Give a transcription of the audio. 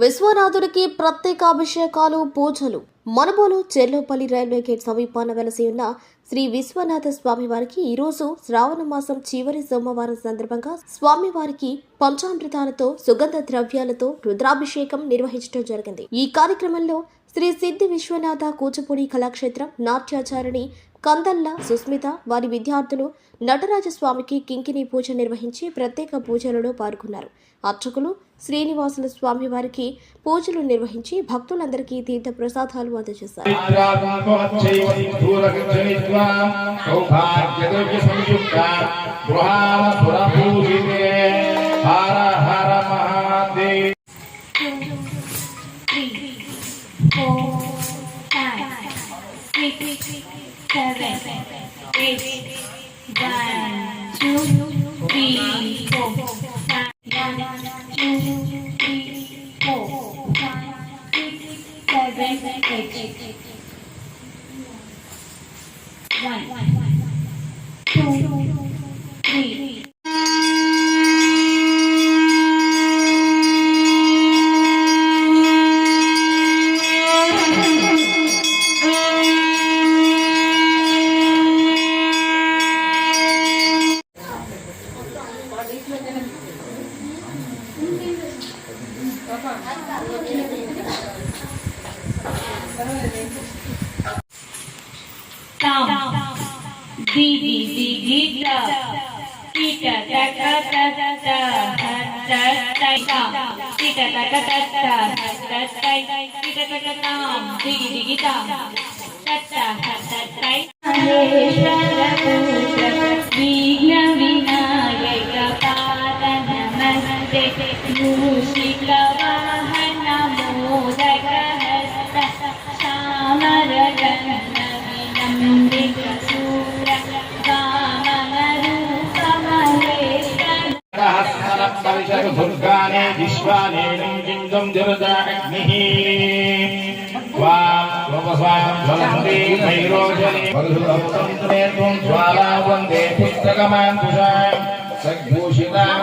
విశ్వనాథుడికి ప్రత్యేకాభిషేకాలు పూజలు. Manubolu Cherlopalli railway gate సమీపాన వెలసి ఉన్న శ్రీ విశ్వనాథ స్వామి వారికి ఈరోజు శ్రావణ మాసం చివరి సోమవారం సందర్భంగా స్వామివారికి పంచామృతాలతో సుగంధ ద్రవ్యాలతో రుద్రాభిషేకం నిర్వహించడం జరిగింది. ఈ కార్యక్రమంలో శ్రీ సిద్ధి విశ్వనాథ కూచిపూడి కళాక్షేత్రం నాట్యాచారిణి కందల్ల సుస్మిత వారి విద్యార్థులు నటరాజస్వామికి కింకిని పూజ నిర్వహించి ప్రత్యేక పూజలలో పాల్గొన్నారు. అర్చకులు శ్రీనివాసుల స్వామి వారికి పూజలు నిర్వహించి భక్తులందరికీ తీర్థ ప్రసాదాలు అందజేశారు. హర four, five, six, seven, eight, one, two, three, four, five, one, two, three, four, five, six, seven, eight. One, two, Count. Bibi bigi da. Tika ta ta ta ta ta ta ta ta. Tika ta ta ta ta ta ta ta. Tika ta ta ta. Bigi bigi da. Ta ta ta ta ta. Hare Shri Rama Rama. Vamanarupamaheshwara. దుర్గానే విశ్వానే లింగిం దుర్గాగ్నిః వాం లోపస్వాం జ్వలంతి వైరోజనే వరుధురపుత్రం జ్వాలా వందే పుస్తకమాంకుశాం సద్భూషితాం